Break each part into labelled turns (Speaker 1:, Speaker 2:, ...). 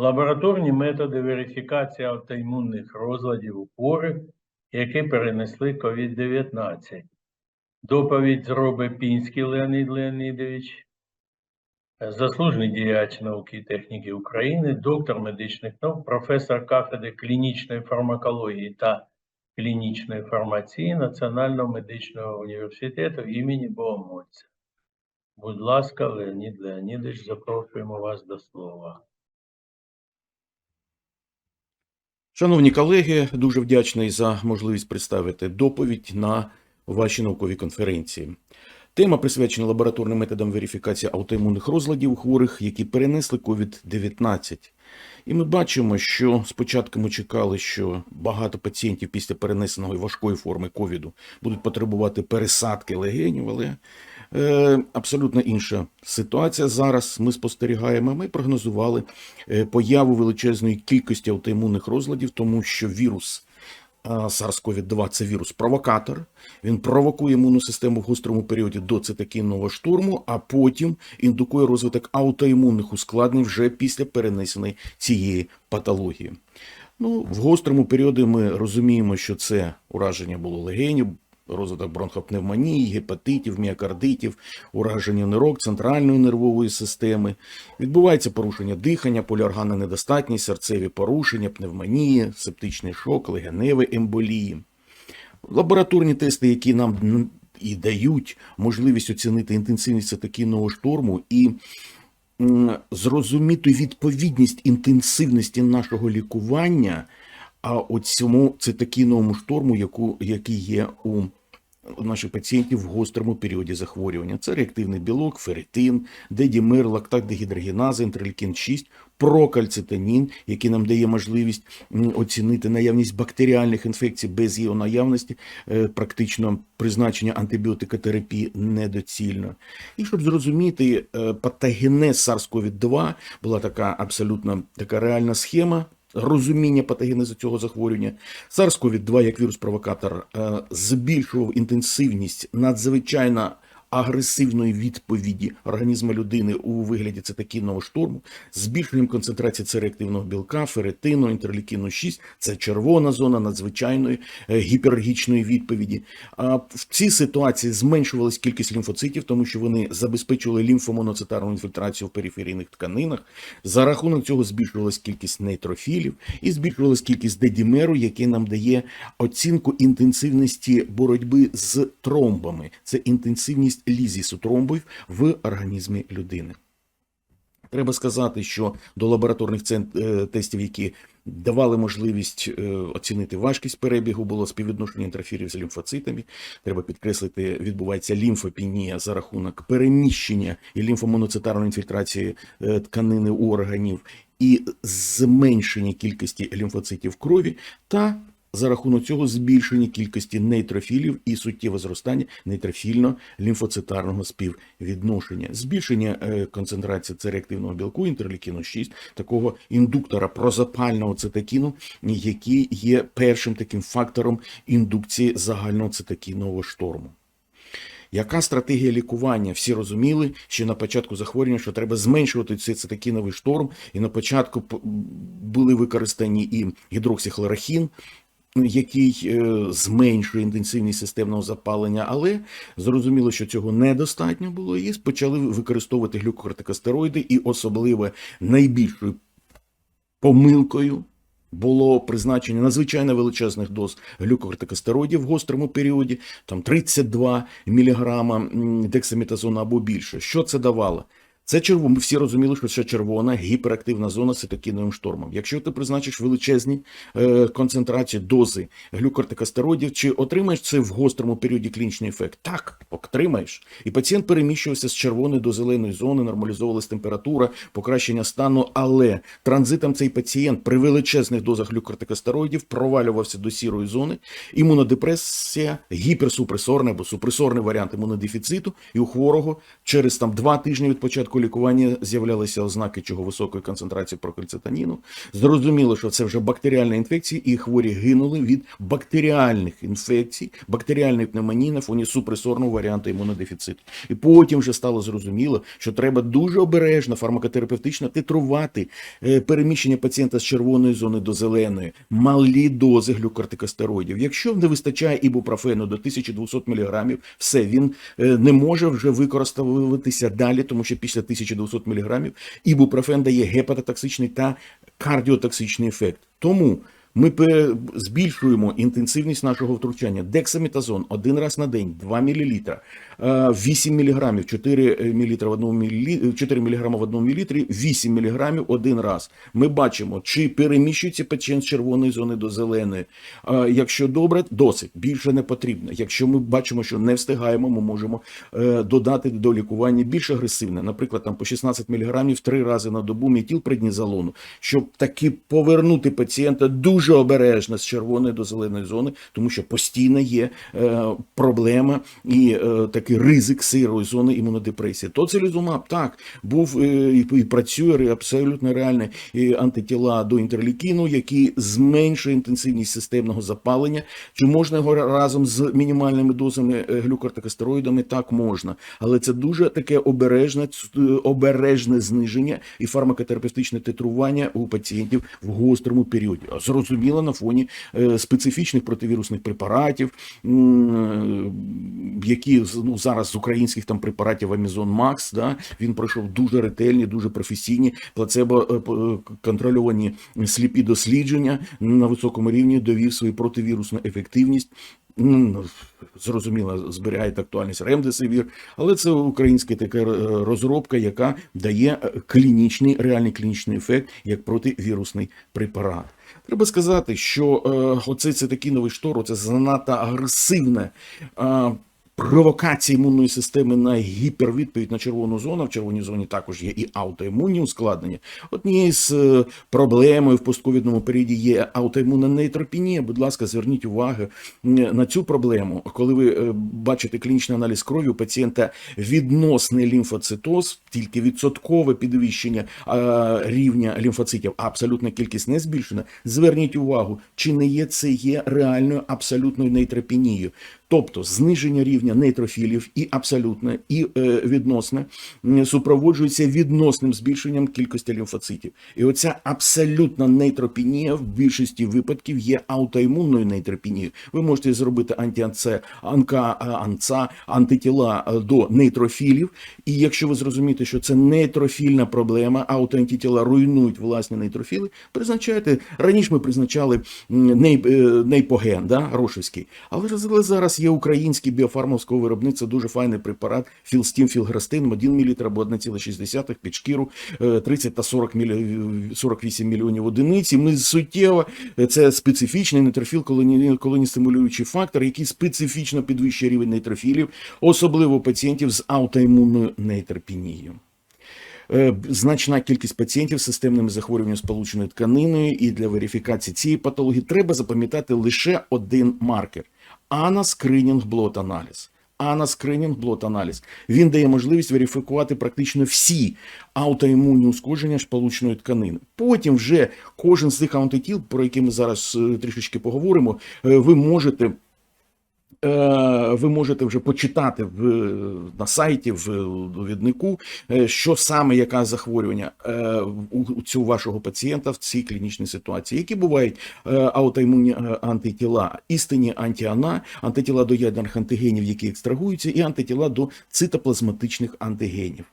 Speaker 1: лабораторні методи верифікації автоімунних розладів у хворих, які перенесли COVID-19. Доповідь зробить Пінський Леонід Леонідович, заслужений діяч науки і техніки України, доктор медичних наук, професор кафедри клінічної фармакології та клінічної фармації Національного медичного університету імені Богомольця. Будь ласка, Леонід Леонідович, запрошуємо вас до слова.
Speaker 2: Шановні колеги, дуже вдячний за можливість представити доповідь на вашій науковій конференції. Тема присвячена лабораторним методам верифікації аутоімунних розладів у хворих, які перенесли COVID-19. І ми бачимо, що спочатку ми чекали, що багато пацієнтів після перенесеної важкої форми ковіду будуть потребувати пересадки легенів, але абсолютно інша ситуація. Зараз ми спостерігаємо, ми прогнозували е, появу величезної кількості аутоімунних розладів, тому що вірус а, SARS-CoV-2 це вірус-провокатор. Він провокує імунну систему в гострому періоді до цитокінного штурму, а потім індукує розвиток аутоімунних ускладнень вже після перенесеної цієї патології. Ну, в гострому періоді ми розуміємо, що це ураження було легенів, розвиток бронхопневмонії, гепатитів, міокардитів, ураження нирок, центральної нервової системи. Відбувається порушення дихання, поліорганна недостатність, серцеві порушення, пневмонії, септичний шок, легеневі емболії. Лабораторні тести, які нам і дають можливість оцінити інтенсивність цитокінного шторму і зрозуміти відповідність інтенсивності нашого лікування, а от цьому цитокіновому шторму, яку, який є у наших пацієнтів в гострому періоді захворювання. Це реактивний білок, ферритин, дедімер, лактат дегідрогеназа, інтерлікін 6, прокальцитонін, який нам дає можливість оцінити наявність бактеріальних інфекцій без його наявності, е, практично призначення антибіотикотерапії недоцільно. І щоб зрозуміти е, патогенез SARS-CoV-2, була така абсолютно така реальна схема розуміння патогенезу цього захворювання. SARS-CoV-2 як вірус-провокатор е, збільшував інтенсивність надзвичайно агресивної відповіді організму людини у вигляді цитокінного штурму, збільшенням концентрації цереактивного білка, ферритину, інтерлікіну 6, це червона зона надзвичайної е, гіперергічної відповіді. А в цій ситуації зменшувалась кількість лімфоцитів, тому що вони забезпечували лімфомоноцитарну інфільтрацію в периферійних тканинах. За рахунок цього збільшувалась кількість нейтрофілів і збільшувалась кількість дедімеру, який нам дає оцінку інтенсивності боротьби з тромбами. Це інтенсивність лізісу тромбів в організмі людини. Треба сказати, що до лабораторних е, тестів, які давали можливість е, оцінити важкість перебігу, було співвідношення інтрофірів з лімфоцитами. Треба підкреслити, відбувається лімфопінія за рахунок переміщення і лімфомоноцитарної інфільтрації е, тканини органів і зменшення кількості лімфоцитів в крові та за рахунок цього збільшення кількості нейтрофілів і суттєве зростання нейтрофільно-лімфоцитарного співвідношення, збільшення е, концентрації цереактивного білку інтерлікіну 6, такого індуктора прозапального цитокіну, який є першим таким фактором індукції загального цитокінового шторму. Яка стратегія лікування? Всі розуміли, що на початку захворювання, що треба зменшувати цей цитокіновий шторм, і на початку були використані і гідроксихлорохін, який е, зменшує інтенсивність системного запалення, але зрозуміло, що цього недостатньо було, і почали використовувати глюкокортикостероїди, і особливо найбільшою помилкою було призначення надзвичайно величезних доз глюкокортикостероїдів в гострому періоді, там 32 мг дексаметазону або більше. Що це давало? Це червоно. Ми всі розуміли, що це червона гіперактивна зона з цитокіновим штормом. Якщо ти призначиш величезні е, концентрації дози глюкортикостероїдів, чи отримаєш це в гострому періоді клінічний ефект? Так, отримаєш. І пацієнт переміщувався з червоної до зеленої зони, нормалізовувалась температура, покращення стану, але транзитом цей пацієнт при величезних дозах глюкортикостероїдів провалювався до сірої зони, імунодепресія, гіперсупресорний або супресорний варіант імунодефіциту, і у хворого через там два тижні від початку лікування з'являлися ознаки чого високої концентрації прокальцитоніну. Зрозуміло, що це вже бактеріальні інфекції, і хворі гинули від бактеріальних інфекцій, бактеріальної пневмонії на фоні супресорного варіанту імунодефіциту. І потім вже стало зрозуміло, що треба дуже обережно фармакотерапевтично титрувати е, переміщення пацієнта з червоної зони до зеленої, малі дози глюкортикостероїдів. Якщо не вистачає ібупрофену до 1200 мг, все він е, не може вже використовуватися далі, тому що після 1200 мг ібупрофен дає гепатотоксичний та кардіотоксичний ефект. Тому ми збільшуємо інтенсивність нашого втручання. Дексаметазон один раз на день, 2 мл, 8 мг, 4 мл в одному мілі... 4 мг в одному мілітрі, 8 мг один раз. Ми бачимо, чи переміщується пацієнт з червоної зони до зеленої. Якщо добре, досить більше не потрібно. Якщо ми бачимо, що не встигаємо, ми можемо е, додати до лікування більш агресивне, наприклад, там по 16 мг три рази на добу метілпреднізолону, щоб таки повернути пацієнта дуже обережно з червоної до зеленої зони, тому що постійно є е, проблема і е, такий ризик сирої зони імунодепресії. Тоцилізумаб так був е, і, працює абсолютно реальне і антитіла до інтерлікіну, які зменшує інтенсивність системного запалення. Чи можна його разом з мінімальними дозами е, глюкортикостероїдами? Так можна, але це дуже таке обережне, е, обережне зниження і фармакотерапевтичне титрування у пацієнтів в гострому періоді. Зрозуміло на фоні е, специфічних противірусних препаратів, е, які ну, зараз з українських там препаратів Амізон Макс, да, він пройшов дуже ретельні, дуже професійні плацебо е, контрольовані сліпі дослідження на високому рівні довів свою противірусну ефективність. Зрозуміло, зберігає актуальність ремдесивір, але це українська така розробка, яка дає клінічний, реальний клінічний ефект як противірусний препарат. Треба сказати, що е, такий новий штор, це занадто агресивне провокація імунної системи на гіпервідповідь на червону зону. В червоній зоні також є і аутоімунні ускладнення. Однією з е, проблемою в постковідному періоді є аутоімунна нейтропенія. Будь ласка, зверніть увагу на цю проблему. Коли ви е, бачите клінічний аналіз крові у пацієнта відносний лімфоцитоз, тільки відсоткове підвищення рівня лімфоцитів, а абсолютна кількість не збільшена. Зверніть увагу, чи не є це є реальною абсолютною нейтропенією. Тобто зниження рівня нейтрофілів і абсолютне, і е, відносне супроводжується відносним збільшенням кількості лімфоцитів. І оця абсолютна нейтропенія в більшості випадків є аутоімунною нейтропенією. Ви можете зробити антіанце, анка, анца, антитіла е, до нейтрофілів. І якщо ви зрозумієте, що це нейтрофільна проблема, аутоантитіла руйнують власні нейтрофіли, призначайте. Раніше ми призначали е, нейпоген, да, Рошевський. Але ж є український біофармовського виробництва, дуже файний препарат Філстім, Філграстин, 1 мл або 1,6 під шкіру, е, 30 та 40 мілі, 48 мільйонів одиниць. І ми суттєво, е, це специфічний нейтрофіл, колоні, колоністимулюючий фактор, який специфічно підвищує рівень нейтрофілів, особливо пацієнтів з аутоімунною нейтропенією. Е, Значна кількість пацієнтів з системними захворюваннями сполученою тканиною, і для верифікації цієї патології треба запам'ятати лише один маркер анаскринінг блот аналіз. Анаскринінг блот аналіз. Він дає можливість верифікувати практично всі аутоімунні ускоження сполучної тканини. Потім вже кожен з цих антитіл, про які ми зараз е, трішечки поговоримо, е, ви можете ви можете вже почитати в, на сайті в довіднику, е, що саме яке захворювання е, у, цього вашого пацієнта в цій клінічній ситуації, які бувають е, аутоімунні е, антитіла, істинні антіана, антитіла до ядерних антигенів, які екстрагуються, і антитіла до цитоплазматичних антигенів.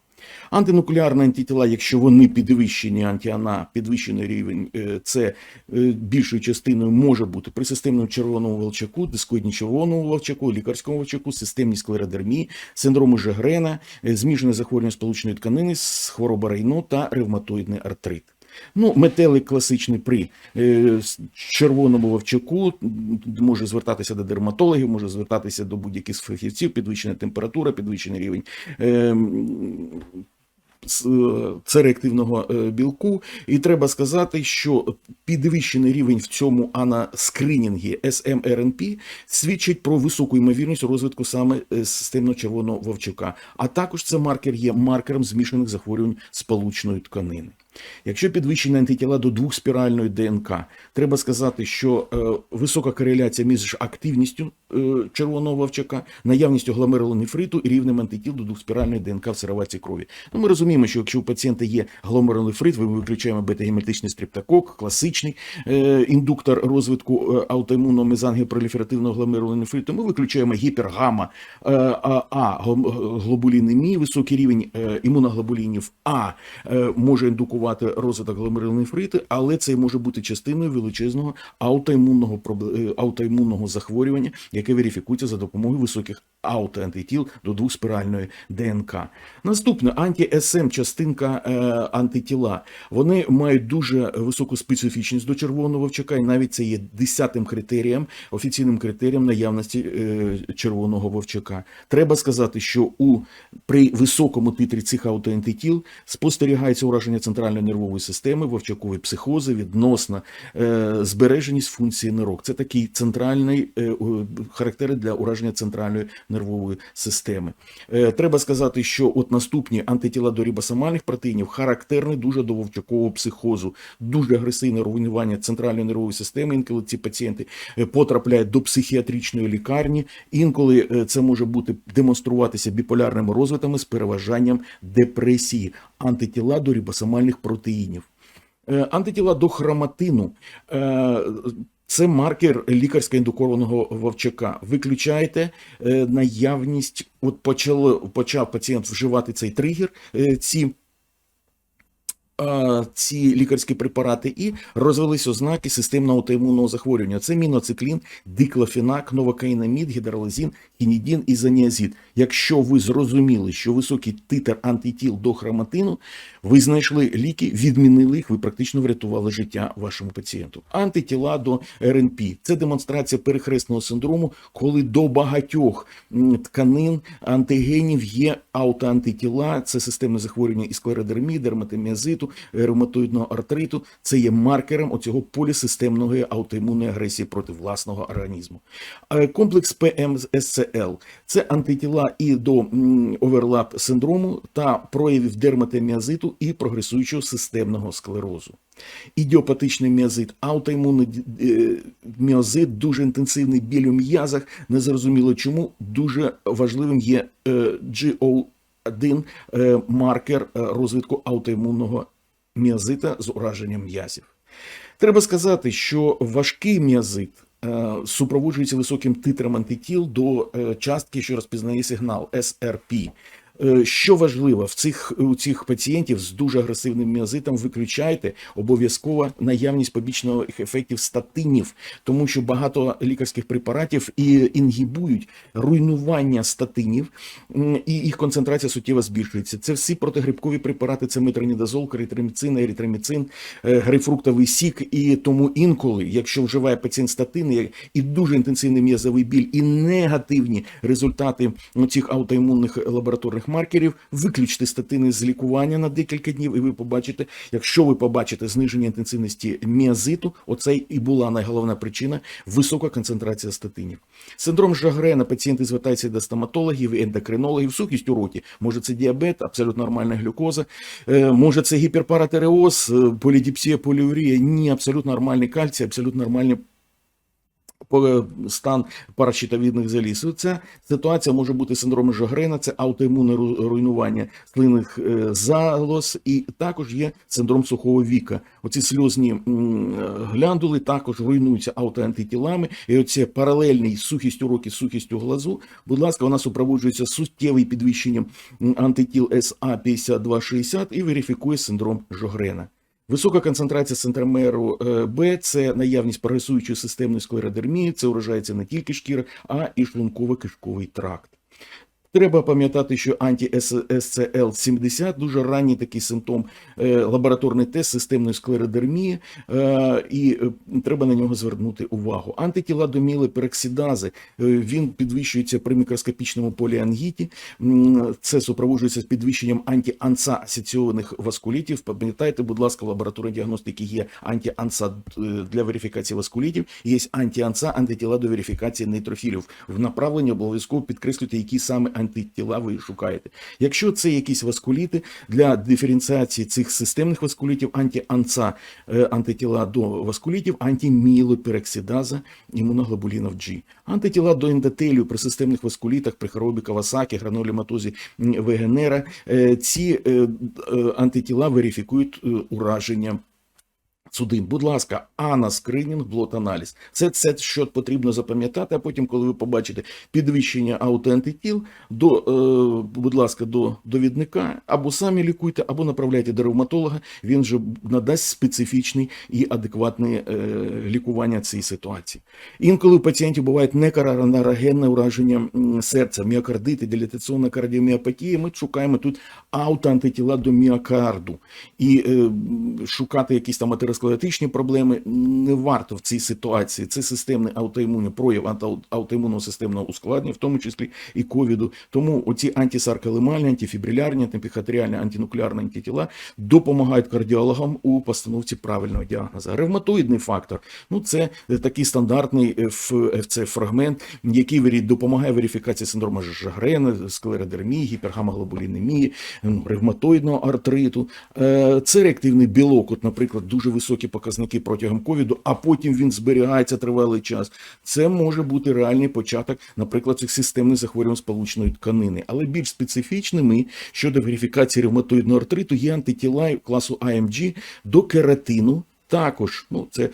Speaker 2: Антинуклеарні антитіла, якщо вони підвищені антіана, підвищений рівень, е, це е, більшою частиною може бути при системному червоному волчаку, дискоїдні червоному волчаку, лікарському волчаку, системній склеродермії, синдрому Жегрена, зміжене захворювання сполучної тканини, хвороба Рейно та ревматоїдний артрит. Ну, метелик класичний при е, червоному вовчаку може звертатися до дерматологів, може звертатися до будь-яких фахівців, підвищена температура, підвищений рівень е, м, е, цереактивного е, білку. І треба сказати, що підвищений рівень в цьому анаскринінгі SMRNP свідчить про високу ймовірність розвитку саме е, системно-червоного вовчука. А також це маркер є маркером змішаних захворювань сполучної тканини. Якщо підвищені антитіла до двохспіральної ДНК, треба сказати, що е, висока кореляція між активністю е, червоного вовчака, наявністю гломерулонефриту і рівнем антитіл до двохспіральної ДНК в сироватці крові. Ну, ми розуміємо, що якщо у пацієнта є гломерулонефрит, ми виключаємо бета-гематичний стрептокок, класичний е, індуктор розвитку аутоімунного мезангіопроліферативного гломерулонефриту, ми виключаємо гіпергама а, глобулінемії, високий рівень імуноглобулінів А може індукувати розвиток гломерулонефриту, але це може бути частиною величезного аутоімунного е, аутоімунного захворювання, яке верифікується за допомогою високих аутоантитіл до двохспіральної ДНК. Наступне анті-СМ частинка е, антитіла. Вони мають дуже високу специфічність до червоного вовчака, і навіть це є десятим критерієм, офіційним критерієм наявності е, червоного вовчака. Треба сказати, що у при високому титрі цих аутоантитіл спостерігається ураження центральної нервової системи, вовчакові психози, відносна е, збереженість функції нирок. Це такий центральний е, характерний для ураження центральної нервової системи. Е, треба сказати, що от наступні антитіла до рибосомальних протеїнів характерні дуже до вовчакового психозу, дуже агресивне руйнування центральної нервової системи. Інколи ці пацієнти потрапляють до психіатричної лікарні. Інколи це може бути демонструватися біполярними розвитами з переважанням депресії, антитіла до рібосомальних протеїнів. Е, Антитіла до хроматину. е, Це маркер лікарсько індукованого вовчака. Виключаєте е, наявність, от почав, почав пацієнт вживати цей тригер, ці ці лікарські препарати і розвились ознаки системного аутоімунного захворювання. Це міноциклін, диклофенак, новокаїнамід, гідролазін, хінідін і заніазид. Якщо ви зрозуміли, що високий титр антитіл до хроматину, ви знайшли ліки, відмінили їх, ви практично врятували життя вашому пацієнту. Антитіла до РНП – це демонстрація перехресного синдрому, коли до багатьох тканин антигенів є аутоантитіла, це системне захворювання і склеродермії, дерматоміазиту, ревматоїдного артриту. Це є маркером оцього полісистемної аутоімунної агресії проти власного організму. Е, Комплекс ПМСЦЛ – це антитіла і до оверлап синдрому та проявів дерматоміазиту і прогресуючого системного склерозу. Ідіопатичний міозит, аутоімунний е, міозит, дуже інтенсивний біль у м'язах, незрозуміло чому, дуже важливим є е, GO1 е, маркер розвитку аутоімунного міозита з ураженням м'язів. Треба сказати, що важкий міозит е, супроводжується високим титром антитіл до е, частки, що розпізнає сигнал SRP. Е, Що важливо, в цих у цих пацієнтів з дуже агресивним міозитом виключайте обов'язково наявність побічних ефектів статинів, тому що багато лікарських препаратів і інгібують руйнування статинів, і їх концентрація суттєво збільшується. Це всі протигрибкові препарати, це метронідазол, каритроміцин, еритроміцин, е, грейпфруктовий сік. І тому інколи, якщо вживає пацієнт статини і дуже інтенсивний м'язовий біль, і негативні результати цих аутоімунних лабораторних маркерів, виключте статини з лікування на декілька днів, і ви побачите, якщо ви побачите зниження інтенсивності міазиту, оце і була найголовна причина висока концентрація статинів. Синдром Жагрена пацієнти звертаються до стоматологів, ендокринологів, сухість у роті. Може це діабет, абсолютно нормальна глюкоза, е, може це гіперпаратереоз, е, полідіпсія, поліурія. Ні, абсолютно нормальний кальцій, абсолютно нормальний стан паращитовідних заліз. Ця ситуація може бути синдромом Жогрена, це аутоімунне руйнування слинних е, залоз, і також є синдром сухого віка. Оці сльозні м, глянduли також руйнуються аутоантитілами, і оце паралельний з сухістю роки, з сухістю глазу. Будь ласка, вона супроводжується суттєвим підвищенням антитіл СА 5260 і верифікує синдром Жогрена. Висока концентрація центромеру е, Б це наявність прогресуючої системної склеродермії, це уражається не тільки шкіра, а і шлунково-кишковий тракт. Треба пам'ятати, що анті-СЦЛ-70 дуже ранній такий симптом, е, лабораторний тест системної склеродермії, е, і е, треба на нього звернути увагу. Антитіла до мілепероксидази, е, він підвищується при мікроскопічному поліангіті. Це супроводжується з підвищенням антианса асоційованих васкулітів. Пам'ятайте, будь ласка, в лабораторній діагностики є антианса е, для верифікації васкулітів, є антианса антитіла до верифікації нейтрофілів. В направленні обов'язково підкреслюйте, які саме антитіла ви шукаєте. Якщо це якісь васкуліти для диференціації цих системних васкулітів, антианса е, антитіла до васкулітів, антимілопероксидаза імуноглобулінів G. Антитіла до ендотелію при системних васкулітах, при хворобі Кавасакі, гранулематозі м, Вегенера. Е, Ці е, антитіла верифікують ураження судин. Будь ласка, анаскринінг, блот-аналіз. Це все, що потрібно запам'ятати, а потім, коли ви побачите підвищення аутоантитіл, до, е, будь ласка, до довідника, або самі лікуйте, або направляйте до ревматолога, він вже надасть специфічний і адекватне е, лікування цій ситуації. Інколи у пацієнтів буває некоронарогенне ураження серця, міокардити, дилатаційна кардіоміопатія. Ми шукаємо тут аутоантитіла до міокарду. І е, шукати якісь там атеросклеротичні проблеми не варто в цій ситуації. Це системний аутоімунний прояв аутоімунного системного ускладнення, в тому числі і ковіду. Тому оці антисарколемальні, антифібрилярні, антипіхатріальні, антинуклеарні антитіла допомагають кардіологам у постановці правильного діагнозу. Ревматоїдний фактор ну це е, такий стандартний ФЦ фрагмент, який допомагає верифікації синдрому Жагрена, склеродермії, гіпергамоглобулінемії, ревматоїдного артриту. Е, Це реактивний білок, от, наприклад, дуже високі показники протягом ковіду, а потім він зберігається тривалий час. Це може бути реальний початок, наприклад, цих системних захворювань сполучної тканини. Але більш специфічними щодо верифікації ревматоїдного артриту є антитіла класу АМГ до кератину. Також ну це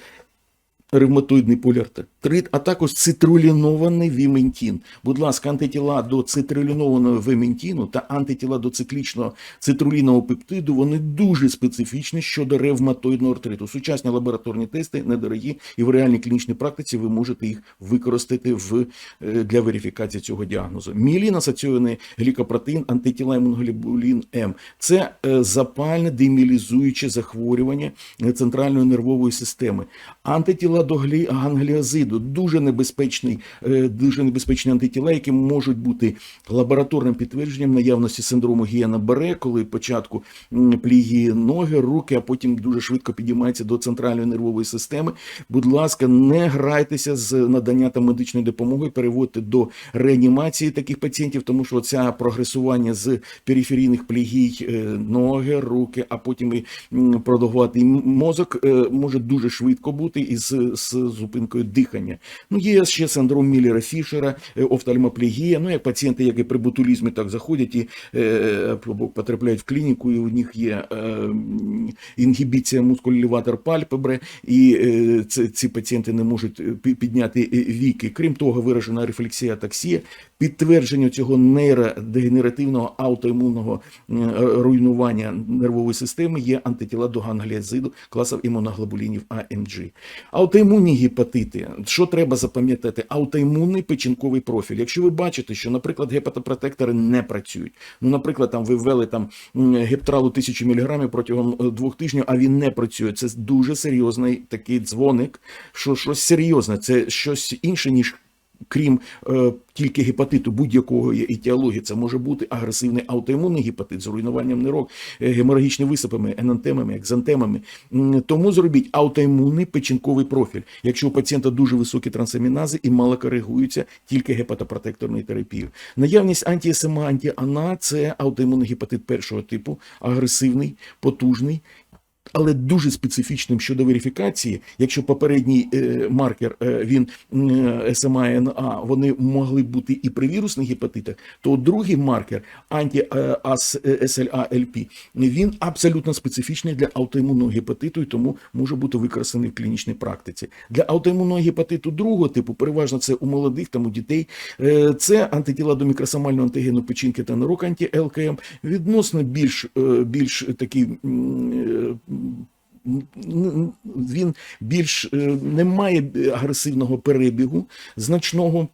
Speaker 2: ревматоїдний поліартрит, а також цитрулінований віментін. Будь ласка, антитіла до цитрулінованого віментіну та антитіла до циклічного цитрулінового пептиду, вони дуже специфічні щодо ревматоїдного артриту. Сучасні лабораторні тести недорогі, і в реальній клінічній практиці ви можете їх використати в, е, для верифікації цього діагнозу. Міелін асоційований глікопротеїн, антитіла імуноглобулін М. Це е, запальне демілізуюче захворювання е, центральної нервової системи. Антитіла до глі- гангліозиду дуже небезпечний, е, дуже небезпечні антитіла, які можуть бути лабораторним підтвердженням наявності синдрому гієна Баре, коли спочатку м, плігії ноги, руки, а потім дуже швидко підіймається до центральної нервової системи. Будь ласка, не грайтеся з надання та медичної допомоги, переводьте до реанімації таких пацієнтів, тому що ця прогресування з периферійних плігій е, ноги, руки, а потім і продовгуватий мозок е, може дуже швидко бути із з зупинкою дихання. Ну є ще синдром Міллера Фішера, е, офтальмоплегія. Ну як пацієнти, як і при ботулізмі, так заходять і е, потрапляють в клініку, і у них є е, інгібіція мускуліватор пальпебре, і е, це, ці пацієнти не можуть е, підняти е, віки. Крім того, виражена рефлексія таксія, підтвердження цього нейродегенеративного аутоімунного е, руйнування нервової системи є антитіла до гангліазиду класів імуноглобулінів АМГ. Аутоімунні гепатити. Що треба запам'ятати? Аутоімунний печінковий профіль. Якщо ви бачите, що, наприклад, гепатопротектори не працюють. Ну, наприклад, там ви ввели там гептралу 1000 мг протягом е, двох тижнів, а він не працює. Це дуже серйозний такий дзвоник, що щось серйозне, це щось інше, ніж крім е, тільки гепатиту будь-якого етіології, це може бути агресивний аутоімунний гепатит з руйнуванням нирок, е, геморагічними висипами, енантемами, екзантемами. Тому зробіть аутоімунний печінковий профіль, якщо у пацієнта дуже високі трансамінази і мало коригуються тільки гепатопротекторною терапією. Наявність антіСМА, антіана – це аутоімунний гепатит першого типу, агресивний, потужний, але дуже специфічним щодо верифікації, якщо попередній е, маркер е, він е, СМА-НА, вони могли бути і при вірусних гепатитах, то другий маркер анті-СЛА-ЛП, він абсолютно специфічний для аутоімунного гепатиту і тому може бути використаний в клінічній практиці. Для аутоімунного гепатиту другого типу, переважно це у молодих, там у дітей, це антитіла до мікросомального антигену печінки та нирок анті-ЛКМ, відносно більш, більш такий він більш е, не має агресивного перебігу значного.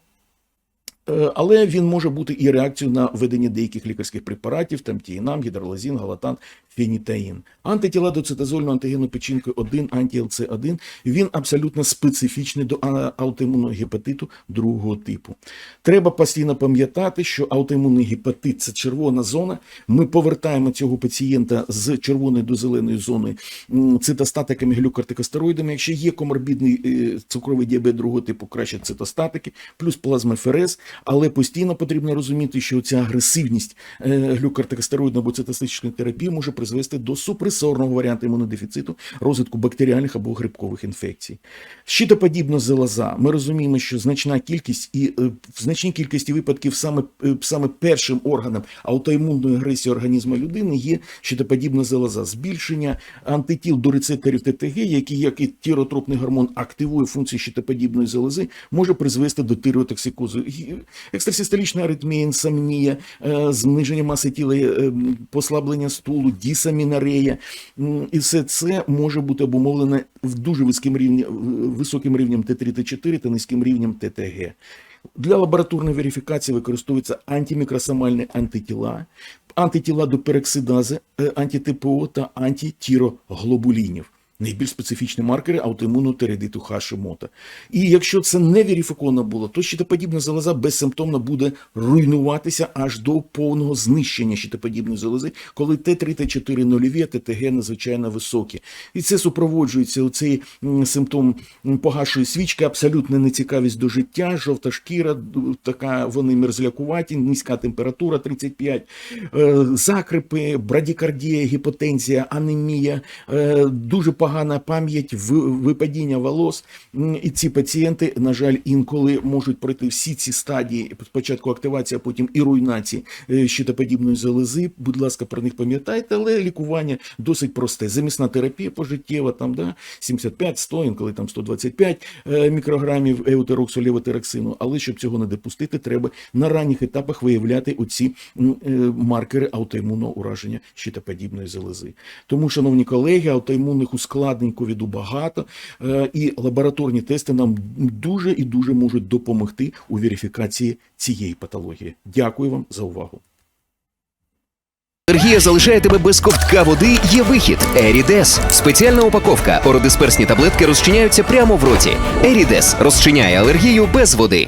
Speaker 2: Е, Але він може бути і реакцією на введення деяких лікарських препаратів, там тіїнам, гідролазін, галатан, фенітаїн. Антитіла до цитозольного антигену печінки 1, анті-ЛЦ1, він абсолютно специфічний до аутоімунного гепатиту другого типу. Треба постійно пам'ятати, що аутоімунний гепатит це червона зона. Ми повертаємо цього пацієнта з червоної до зеленої зони цитостатиками, глюкортикостероїдами. Якщо є коморбідний е, цукровий діабет другого типу, краще цитостатики, плюс плазмаферез. Але постійно потрібно розуміти, що ця агресивність е, глюкортикостероїдної або цитостатичної терапії може призвести до супресорного варіанту імунодефіциту, розвитку бактеріальних або грибкових інфекцій. Щитоподібна залоза. Ми розуміємо, що значна кількість і е, в значній кількості випадків саме, е, саме першим органом аутоімунної агресії організму людини є щитоподібна залоза. Збільшення антитіл до рецепторів ТТГ, які, як і тіротропний гормон, активує функції щитоподібної залози, може призвести до тиреотоксикозу. Екстрасистолічна аритмія, інсомнія, е, зниження маси тіла, е, послаблення стулу, дісамінарея. І все це може бути обумовлене в дуже високим рівнем, високим рівнем Т3, Т4 та низьким рівнем ТТГ. Для лабораторної верифікації використовуються антимікросомальні антитіла, антитіла до пероксидази, е, та антитіроглобулінів. Найбільш специфічні маркери аутоімунного тиреїдиту Хашимота. І якщо це не верифіковано було, то щитоподібна залоза безсимптомно буде руйнуватися аж до повного знищення щитоподібної залози, коли Т3, Т4 нульові, а ТТГ надзвичайно високі. І це супроводжується оцей м, симптом погашої свічки, абсолютна нецікавість до життя, жовта шкіра, така вони мерзлякуваті, низька температура 35, е, закрипи, брадікардія, гіпотензія, анемія, е, дуже погана пам'ять, випадіння волос. І ці пацієнти, на жаль, інколи можуть пройти всі ці стадії, спочатку активація, а потім і руйнації е, щитоподібної залози. Будь ласка, про них пам'ятайте, але лікування досить просте. Замісна терапія пожиттєва, там, да, 75-100, інколи там 125 е, мікрограмів еутероксу левотероксину. Але щоб цього не допустити, треба на ранніх етапах виявляти оці е, маркери аутоімунного ураження щитоподібної залози. Тому, шановні колеги, аутоімунних ускладнень ковіду багато, е, і лабораторні тести нам дуже і дуже можуть допомогти у верифікації цієї патології. Дякую вам за увагу.
Speaker 3: Алергія залишає тебе без ковтка води. Є вихід. Ерідес. Спеціальна упаковка. Ородисперсні таблетки розчиняються прямо в роті. Ерідес розчиняє алергію без води.